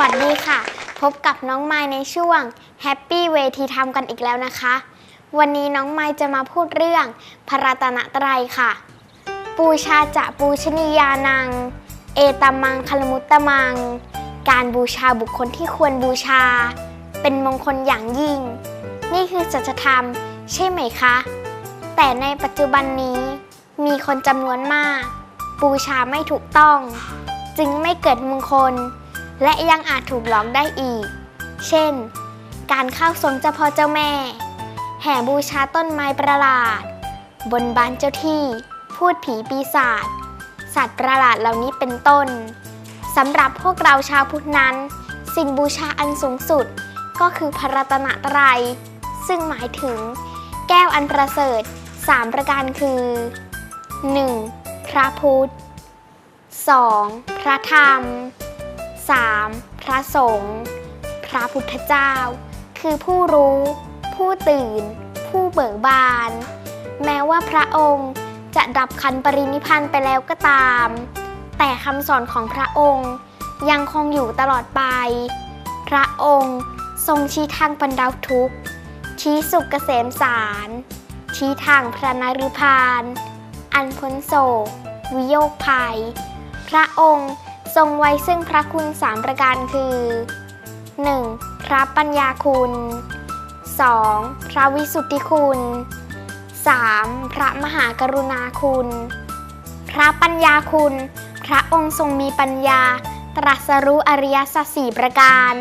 วัสดีค่ะ พบกับน้องไม้ในช่วง Happy Way ที่ทำกันอีกแล้วนะคะ วันนี้น้องไม้จะมาพูดเรื่องพระรัตนตรัยค่ะ ปูชาจะปูชนียานัง เอตมังคลมุตตมัง การบูชาบุคคลที่ควรบูชา เป็นมงคลอย่างยิ่ง นี่คือสัจธรรมใช่ไหมคะ แต่ในปัจจุบันนี้ มีคนจำนวนมาก บูชาไม่ถูกต้อง จึงไม่เกิดมงคล และยังอาจถูกหลอกได้อีก เช่น การเข้าทรงเจ้าพ่อเจ้าแม่ แห่บูชาต้นไม้ประหลาด บนบานเจ้าที่ พูดผีปีศาจ สัตว์ประหลาดเหล่านี้เป็นต้น สำหรับพวกเราชาวพุทธนั้น สิ่งบูชาอันสูงสุดก็คือพระรัตนตรัย ซึ่งหมายถึง แก้วอันประเสริฐ3ประการคือ 1. พระพุทธ 2. พระธรรม 3. พระสงฆ์พระพุทธเจ้า คือผู้รู้ ผู้ตื่น ผู้เบิกบาน แม้ว่าพระองค์จะดับขันปรินิพานไปแล้วก็ตาม แต่คำสอนของพระองค์ยังคงอยู่ตลอดไป พระองค์ทรงชี้ทางบรรเทาทุกข์ ชี้สุขเกษมสาร ชี้ทางพระนรุพาน อันพ้นโศก วิโยคภัย พระองค์ ทรงไว้ซึ่งพระคุณสามประการคือ 1. พระปัญญาคุณ 2. พระวิสุทธิคุณ 3. พระมหากรุณาคุณ พระปัญญาคุณ พระองค์ทรงมีปัญญา ตรัสรู้อริยสัจสี่ประการ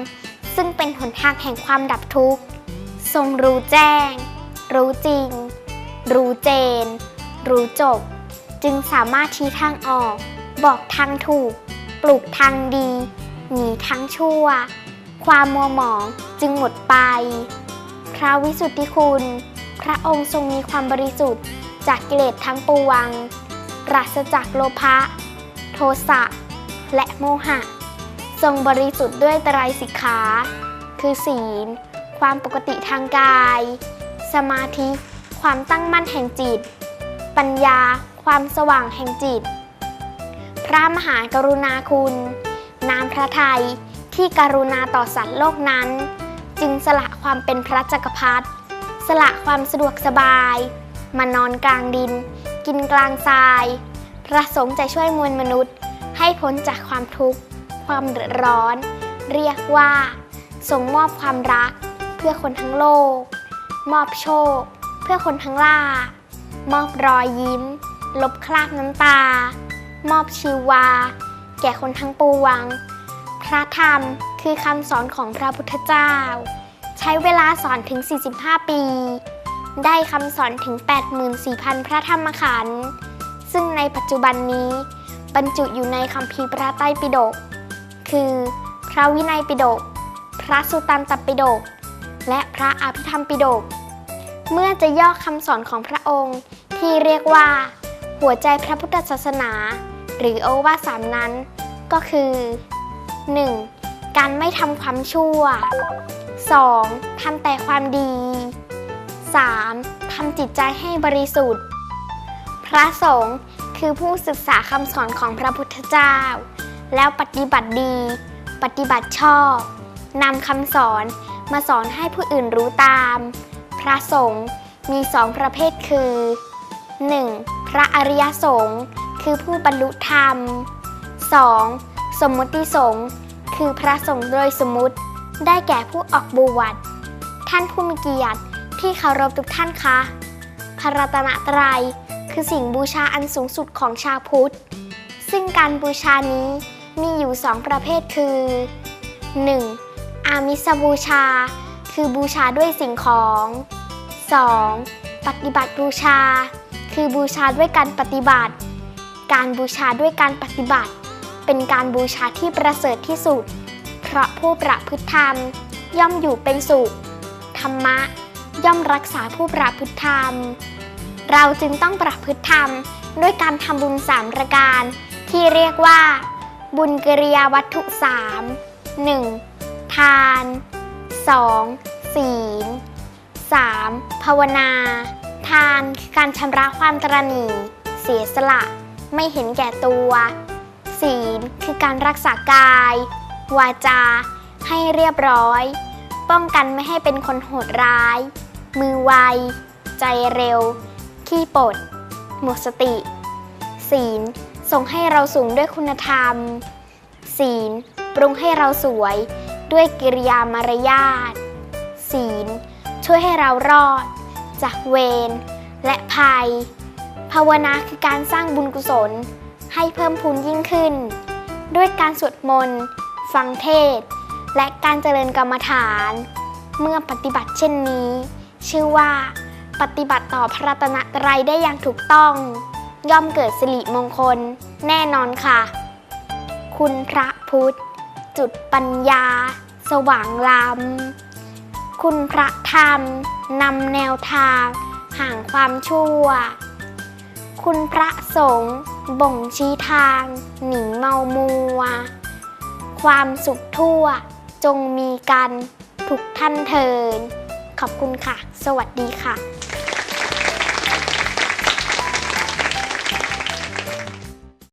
ซึ่งเป็นหนทางแห่งความดับทุกข์ ทรงรู้แจ้ง รู้จริง รู้เจน รู้จบ จึงสามารถชี้ทางออก บอกทางถูก ปลูกทางดี หนีทางชั่ว ความมัวหมองจึงหมดไป พระวิสุทธิคุณ พระองค์ทรงมีความบริสุทธิ์จากกิเลสทั้งปวงปราศจากโลภะ โทสะ และโมหะ ทรงบริสุทธิ์ด้วยตรสิกขา คือศีล ความปกติทางกาย สมาธิ ความตั้งมั่นแห่งจิต ปัญญา ความสว่างแห่งจิต พระมหากรุณาคุณ น้ำพระทัยที่กรุณาต่อสัตว์โลกนั้น จึงสละความเป็นพระจักรพรรดิสละความสะดวกสบาย มานอนกลางดิน กินกลางทราย ประสงค์จะช่วยมวลมนุษย์ ให้พ้นจากความทุกข์ ความเดือดร้อน เรียกว่าทรงมอบความรัก เพื่อคนทั้งโลก มอบโชค เพื่อคนทั้งล่ามอบรอยยิ้ม ลบคราบน้ำตา มอบชีวา แก่คนทั้งปวง พระธรรมคือคำสอนของพระพุทธเจ้า ใช้เวลาสอนถึง 45 ปี ได้คำสอนถึง 84,000 พระธรรมขันธ์ ซึ่งในปัจจุบันนี้บรรจุอยู่ในคัมภีพระไตรปิฎก คือ พระวินัยปิฎก พระสุตตันตปิฎก และพระอภิธรรมปิฎก เมื่อจะย่อคำสอนของพระองค์ที่เรียกว่า หัวใจพระพุทธศาสนา หรือโอวาสามนั้น ก็คือ 1. การไม่ทำความชั่ว 2. ทำแต่ความดี 3. ทำจิตใจให้บริสุทธิ์ พระสงฆ์คือผู้ศึกษาคำสอนของพระพุทธเจ้า แล้วปฏิบัติดี ปฏิบัติชอบนำคำสอนมาสอนให้ผู้อื่นรู้ตาม พระสงฆ์มีสองประเภทคือ 1. พระอริยสงฆ์คือผู้บรรลุธรรม 2. สมมุติสงฆ์คือพระสงฆ์โดยสมมุติได้แก่ผู้ออกบวชท่านผู้มีเกียรติที่เคารพทุกท่านคะพระรัตนตรัยคือสิ่งบูชาอันสูงสุดของชาวพุทธ ซึ่งการบูชานี้มีอยู่สองประเภทคือ 1. อามิสบูชา คือบูชาด้วยสิ่งของ 2. ปฏิบัติบูชา คือบูชาด้วยการปฏิบัติ การบูชาด้วยการปฏิบัติ เป็นการบูชาที่ประเสริฐที่สุด เพราะผู้ประพฤติธรรม ย่อมอยู่เป็นสุข ธรรมะ ย่อมรักษาผู้ประพฤติธรรม เราจึงต้องประพฤติธรรมด้วยการทำบุญสามประการ ที่เรียกว่า บุญกิริยาวัตถุสาม 1. ทาน 2. ศีล 3. ภาวนา ทานคือการชำระความตรณีเสียสละ ไม่เห็นแก่ตัว ศีลคือการรักษากาย วาจา ให้เรียบร้อย ป้องกันไม่ให้เป็นคนโหดร้าย มือไว ใจเร็ว ขี้ปด หมดสติ ศีลส่งให้เราสูงด้วยคุณธรรม ศีลปรุงให้เราสวยด้วยกิริยามารยาท ศีลช่วยให้เรารอด จากเวรและภัย ภาวนาคือการสร้างบุญกุศลให้เพิ่มพูนยิ่งขึ้น ด้วยการสวดมนต์ ฟังเทศ และการเจริญกรรมฐาน เมื่อปฏิบัติเช่นนี้ ชื่อว่าปฏิบัติต่อพระรัตนตรัยได้อย่างถูกต้อง ย่อมเกิดสิริมงคล แน่นอนค่ะ คุณพระพุทธ จุดปัญญา สว่างล้ำ คุณพระธรรมนำแนวทางห่างความชั่ว คุณพระสงฆ์บ่งชี้ทาง หนีเมามัว ความสุขทั่วจงมีกันทุกท่านเทิน ขอบคุณค่ะ สวัสดีค่ะ